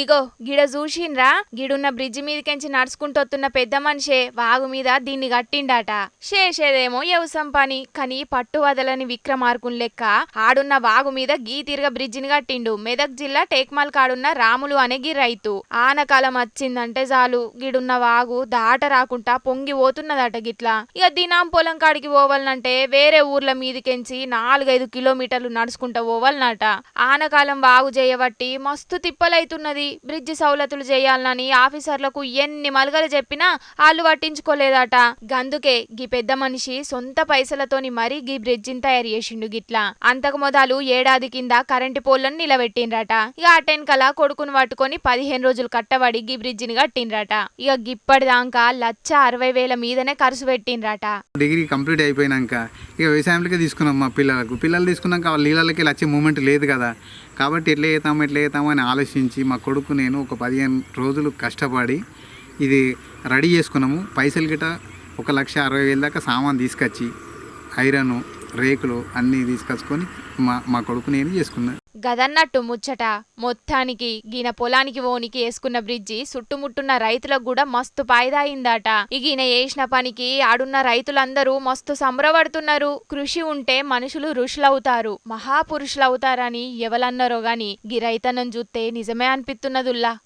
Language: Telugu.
ఇగో గిడ చూసిండ్రా గిడున్న బ్రిడ్జి మీదకెంచి నడుచుకుంటొత్తున్న పెద్ద మనిషే వాగు మీద దీన్ని కట్టిండాట. చేసేదేమో యవసం పని కానీ పట్టు వదలని విక్రమార్కుని లెక్క ఆడున్న వాగు మీద గీ బ్రిడ్జిని కట్టిండు. మెదక్ జిల్లా టేక్మాల్ కాడున్న రాములు అనే గి రైతు. ఆనకాలం వచ్చిందంటే చాలు. గిడున్న వాగు దాట రాకుండా పొంగి పోతున్నదట గిట్లా. ఇక దినాం పొలం కాడికి పోవాలనంటే వేరే ఊర్ల మీదకెంచి నాలుగైదు కిలోమీటర్లు నడుచుకుంటా పోవాలనట. ఆనకాలం వాగు చేయబట్టి మస్తు తిప్పలైతున్నది బ్రిడ్జి సౌలతులు చేయాలని ఆఫీసర్లకు ఎన్ని మలగలు చెప్పినా వాళ్ళు పట్టించుకోలేదట. గందుకే గీ పెద్ద మనిషి సొంత పైసలతోని మరీ గీ బ్రిడ్జిని తయారు చేసిండు గిట్లా. అంతకు మొదలు ఏడాది కింద కరెంటు పోల్లను నిలబెట్టిండ్రట. ఇక అటెన్కల కొడుకును పట్టుకొని పదిహేను రోజులు కట్టబడి గీ బ్రిడ్జిని కట్టిండ్రట. ఇక గిప్పటిదాకా లచ్చ అరవై వేల మీదనే ఖర్చు పెట్టిండ్రట. డిగ్రీ కంప్లీట్ అయిపోయినాక ఇక వ్యవసాయంలోకి తీసుకున్నాం మా పిల్లలకు. పిల్లలు తీసుకున్నాక వాళ్ళ నీళ్ళకి వచ్చే మూమెంట్ లేదు కదా. కాబట్టి ఎట్లా చేద్దాం ఎట్లా చేద్దాం అని ఆలోచించి మా కొడుకు నేను ఒక పదిహేను రోజులు కష్టపడి ఇది రెడీ చేసుకున్నాము. పైసలు గిట ఒక లక్ష అరవై వేల దాకా సామాన్ తీసుకొచ్చి ఐరన్ రేకులు అన్నీ తీసుకొచ్చుకొని మా మా కొడుకు నేను చేసుకున్నా. గదన్నట్టు ముచ్చట. మొత్తానికి గీన పొలానికి ఓనికి వేసుకున్న బ్రిడ్జి చుట్టుముట్టున్న రైతులకు కూడా మస్తు పాయిదాయిందట. ఈయన వేసిన పనికి ఆడున్న రైతులందరూ మస్తు సంబరపడుతున్నారు. కృషి ఉంటే మనుషులు ఋషులవుతారు. మహాపురుషులవుతారని ఎవలన్నారో గాని గీ రైతన్నం చూస్తే నిజమే అనిపిస్తున్నదుల్లా.